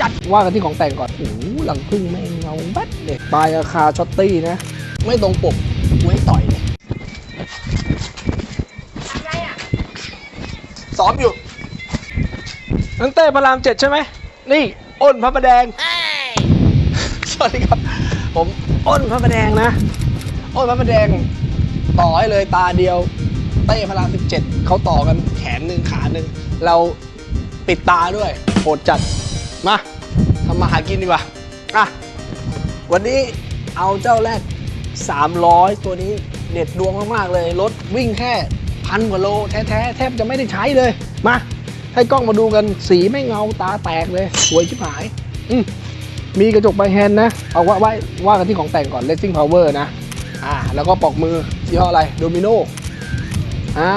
จัด ว่ากันที่ของแต่งก่อนโอ้โหหลังพึ่งแม่งเงาแบ๊ดเลยปลายราคาช็อตตี้นะ ไม่ตรงปกไว้ต่อยเลยอะไรอะซ้อมอยู่นั่นเต้พระรามเจ็ดใช่ไหม นี่ อ้นพระประแดง สวัสดีครับ ผมอ้นพระประแดงนะ อ้นพระประแดง ต่อให้เลยตาเดียว เต้พระรามสิบเจ็ดเขาต่อกันแขนหนึ่งขาหนึ่ง เราปิดตาด้วยโหดจัด มาทำมาหากินดีกว่าอะวันนี้เอาเจ้าแรก 300 ตัวนี้เด็ดดวงมาก ๆ เลย รถวิ่งแค่พันกว่าโล แท้ๆ แทบจะไม่ได้ใช้เลย มาให้กล้องมาดูกันสีไม่เงาตาแตกเลย สวยชิบหาย อืมมีกระจกใบแฮนนะ เอาว่าว่าว่ากันที่ของแต่งก่อน Racing Power นะ อ่า แล้วก็ปลอกมือยี่ห้ออะไรโดมิโนอ่า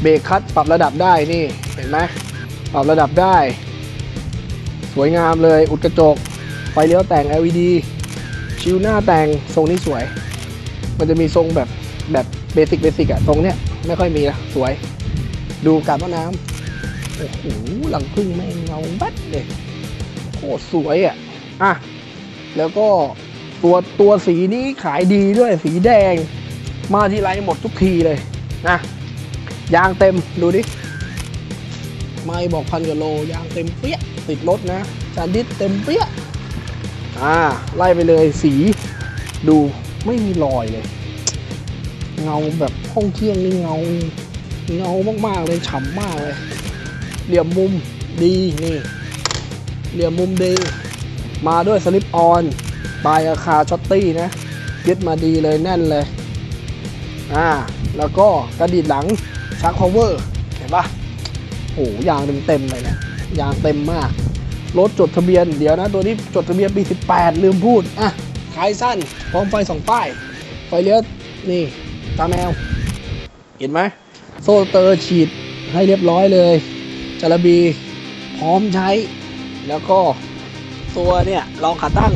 เบรกคัดปรับระดับได้นี่ เห็นไหมปรับระดับได้ วยงามเลย อุดกระจก ไฟเลี้ยวแต่ง LED ชิวหน้าแต่งทรงนี้สวย มันจะมีทรงแบบแบบเบสิกเบสิกอะทรงเนี้ยไม่ค่อยมีนะสวย ดูการว่าน้ำโอ้โหหลังพึ่งแม่งเงาแบ๊ดเลยโคตรสวยอะอะ แล้วก็ตัวตัวสีนี้ขายดีด้วยสีแดง มาที่ไรหมดทุกทีเลยนะยางเต็มดูดิไม่บอกพันกว่าโลยางเต็มเปี้ย ติดรถนะจานดิสเต็มเปี้ยอ่าไล่ไปเลยสีดูไม่มีรอยเลย เงาแบบห้องเที่ยงนี่เงา เงามากๆเลยฉ่ำมากเลย เหลี่ยมมุมดีนี่ เหลี่ยมมุมดี มาด้วยสลิปออนปลายอาคาช็อตตี้นะยึดมาดีเลยแน่นเลยอ่าแล้วก็กระดิดหลังชักคอเวอร์ เห็นปะโอ้โหยางเต็มๆเลยเนะย ยางเต็มมาก รถจดทะเบียนเดี๋ยวนะ ตัวนี้จดทะเบียนปี 18 ลืมพูด อะท้ายสั้น พร้อมไฟสองป้าย ไฟเลี้ยวนี่ ตาแมว เห็นไหม โซ่เตอร์ฉีดให้เรียบร้อยเลยจารบีพร้อมใช้ แล้วก็ตัวเนี่ยรองขาตั้ง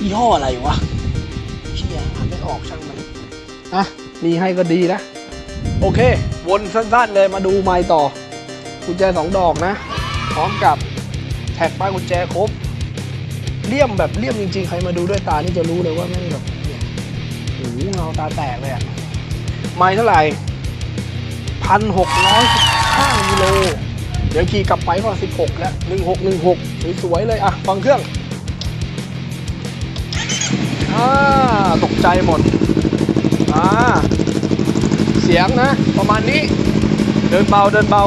ยี่ห้ออะไรวะเชี่ยอ่านไม่ออกช่างมันอะมีให้ก็ดีนะ โอเค วนสั้นๆเลยมาดูไม้ต่อ กุญแจสองดอกนะ พร้อมกับแท็กป้ายกุญแจครบเลี่ยมแบบเลี่ยมจริงๆ ใครมาดูด้วยตานี่จะรู้เลยว่าแม่งแบบโอ้โหเงาตาแตกเลยอะไม้เท่าไหร่พันหกร้อยสิบห้ากิโล เดี๋ยวขี่กลับไปก็สิบหกแล้วหนึ่งหกหนึ่งหกสวยๆเลยอะฟังเครื่องอ่าตกใจหมดอ่าเสียงนะ ประมาณนี้ เดินเบาเดินเบา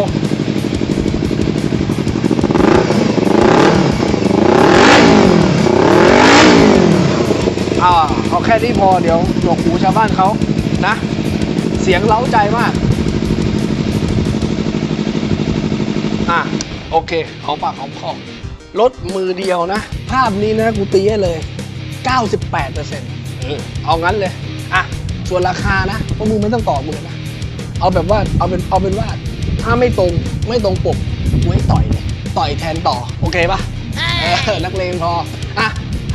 เอาแค่นี้พอเดี๋ยวหนวกหูชาวบ้านเขานะ เสียงเล้าใจมาก อะ โอเคหอมปากหอมคอรถมือเดียวนะ ภาพนี้นะกูตีให้เลย 98%เออเอางั้นเลย อะ ส่วนราคานะเพราะมึงไม่ต้องต่อมือนะ เอาแบบว่าเอาเป็นเอาเป็นว่า ถ้าไม่ตรงไม่ตรงปกไว้ต่อยเลยต่อยแทนต่อ โอเคปะเออนักเลงพอ อะ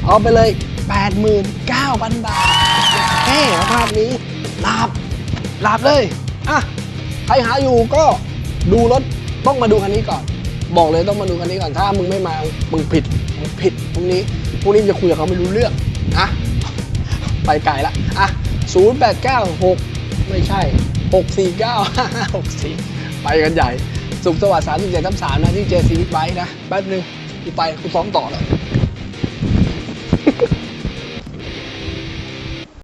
เอาไปเลย 89,000 บาทแค่ภาพนี้ลาบลาบเลย อะ ใครหาอยู่ก็ดูรถต้องมาดูคันนี้ก่อน บอกเลยต้องมาดูคันนี้ก่อน ถ้ามึงไม่มา มึงผิด มึงผิดพรุ่งนี้พรุ่งนี้จะคุยกับเขาไม่รู้เรื่องอะไปไกลละ อะ 0896 ไม่ใช่ 649 564 ไปกันใหญ่ สุขสวัสดิ์37ทับ3นะที่เจซีวิทไบค์นะ แป๊บนึงกูไปกูซ้อมต่อแล้ว